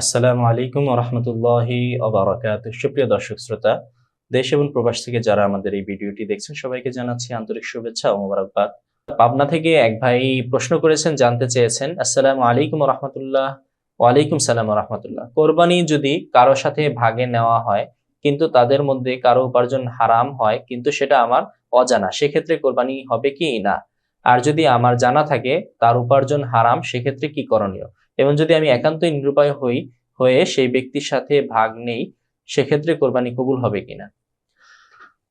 আসসালামু আলাইকুম রহমতুল্লাহি অবরাকাত সুপ্রিয় দর্শক শ্রোতা, দেশ এবং প্রবাস থেকে যারা আমাদের এই ভিডিওটি দেখছেন, সবাইকে জানাচ্ছি আন্তরিক শুভেচ্ছা ও মোবারকবাদ। পাবনা থেকে এক ভাই প্রশ্ন করেছেন, জানতে চেয়েছেন, আসসালামু আলাইকুম রহমতুল্লাহ ওয়ালাইকুম সালাম রহমতুল্লাহ কোরবানি যদি কারও সাথে ভাগে নেওয়া হয়, কিন্তু তাদের মধ্যে কারও উপার্জন হারাম হয়, কিন্তু সেটা আমার অজানা, সেক্ষেত্রে কোরবানি হবে কি না? আর যদি আমার জানা থাকে, তার উপার্জন হারাম, সেক্ষেত্রে কি করণীয়? এবং যদি আমি একান্তই নিরুপায় হই, হয়ে সেই ব্যক্তির সাথে ভাগ নেই, সেক্ষেত্রে কোরবানি কবুল হবে কিনা?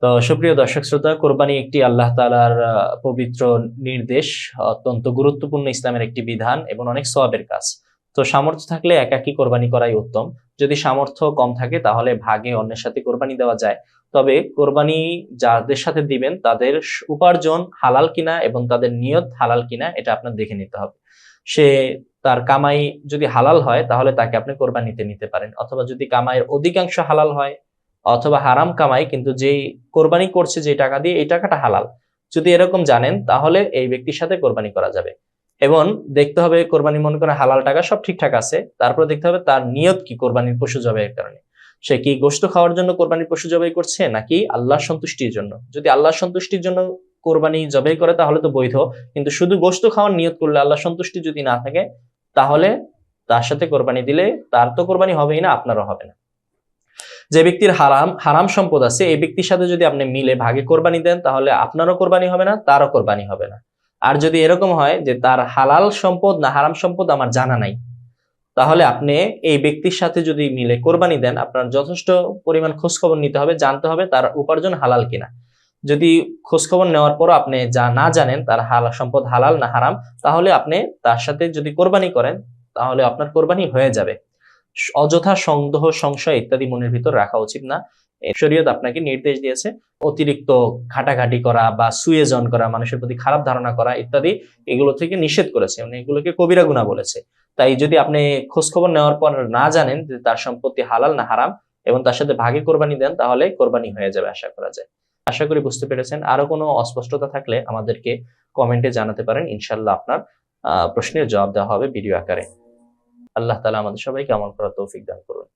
তো সুপ্রিয় দর্শক শ্রোতা, কোরবানি একটি আল্লাহ তালার পবিত্র নির্দেশ, অত্যন্ত গুরুত্বপূর্ণ ইসলামের একটি বিধান এবং অনেক সওয়াবের কাজ। তো সামর্থ্য থাকলে একাকি কোরবানি করাই উত্তম। যদি সামর্থ্য কম থাকে, তাহলে ভাগে অন্যের সাথে কোরবানি দেওয়া যায়। তবে কোরবানি যাদের সাথে দিবেন, তাদের উপার্জন হালাল কিনা এবং তাদের নিয়ত হালাল কিনা, এটা আপনার দেখে নিতে হবে। সে তার কামাই যদি হালাল হয়, তাহলে তাকে আপনি কোরবানিতে নিতে পারেন। অথবা যদি কামাইয়ের অধিকাংশ হালাল হয়, অথবা হারাম কামাই, কিন্তু যেই কোরবানি করছে যে টাকা দিয়ে, এই টাকাটা হালাল। যদি এরকম জানেন, তাহলে এই ব্যক্তির সাথে কোরবানি করা যাবে। এবং দেখতে হবে কোরবানি মনে করে হালাল টাকা সব ঠিকঠাক আছে, তারপরে দেখতে হবে তার নিয়ত কি কোরবানির পশু জবাইয়ের কারণে। সে কি গোস্ত খাওয়ার জন্য কোরবানির পশু জবাই করছে, নাকি আল্লাহর সন্তুষ্টির জন্য? যদি আল্লাহর সন্তুষ্টির জন্য কোরবানি জবাই করে, তাহলে তো বৈধ। কিন্তু শুধু গোস্ত খাওয়ার নিয়ত করলে আল্লাহ সন্তুষ্টি যদি না থাকে তাহলে তার সাথে কোরবানি দিলে তার তো কোরবানি হবেই না, আপনারও হবে না। যে ব্যক্তির হারাম হারাম সম্পদ আছে, এই ব্যক্তির সাথে যদি আপনি মিলে ভাগে কোরবানি দেন, তাহলে আপনারও কোরবানি হবে না, তারও কোরবানি হবে না। আর যদি এরকম হয় যে তার হালাল সম্পদ না হারাম সম্পদ আমার জানা নাই, তাহলে আপনি এই ব্যক্তির সাথে যদি মিলে কোরবানি দেন, আপনার যথেষ্ট পরিমাণ খোঁজখবর নিতে হবে, জানতে হবে তার উপার্জন হালাল কিনা। যদি খোঁজখবর নেওয়ার পর আপনি যা না জানেন, তার হাল, সম্পদ হালাল না হারাম, তাহলে আপনি তার সাথে যদি কোরবানি করেন, তাহলে আপনার কোরবানি হয়ে যাবে। অযথা সন্দেহ সংশয় ইত্যাদি মনের ভিতর রাখা উচিত না। শরীয়ত আপনাকে নির্দেশ দিয়েছে, অতিরিক্ত ঘাটাঘাটি করা বা সুয়েজন করা, মানুষের প্রতি খারাপ ধারণা করা ইত্যাদি এগুলো থেকে নিষেধ করেছে। মানে এগুলোকে কবিরা গুণা বলেছে। তাই যদি আপনি খোঁজখবর নেওয়ার পর না জানেন যে তার সম্পত্তি হালাল না হারাম এবং তার সাথে ভাগে কোরবানি দেন, তাহলে কোরবানি হয়ে যাবে, আশা করা যায়। আশা করি বুঝতে পেরেছেন। আরও কোনো অস্পষ্টতা থাকলে আমাদেরকে কমেন্টে জানাতে পারেন। ইনশাল্লাহ আপনার প্রশ্নের জবাব দেওয়া হবে ভিডিও আকারে। আল্লাহ তালা আমাদের সবাইকে আমল করার তৌফিক দান করুন।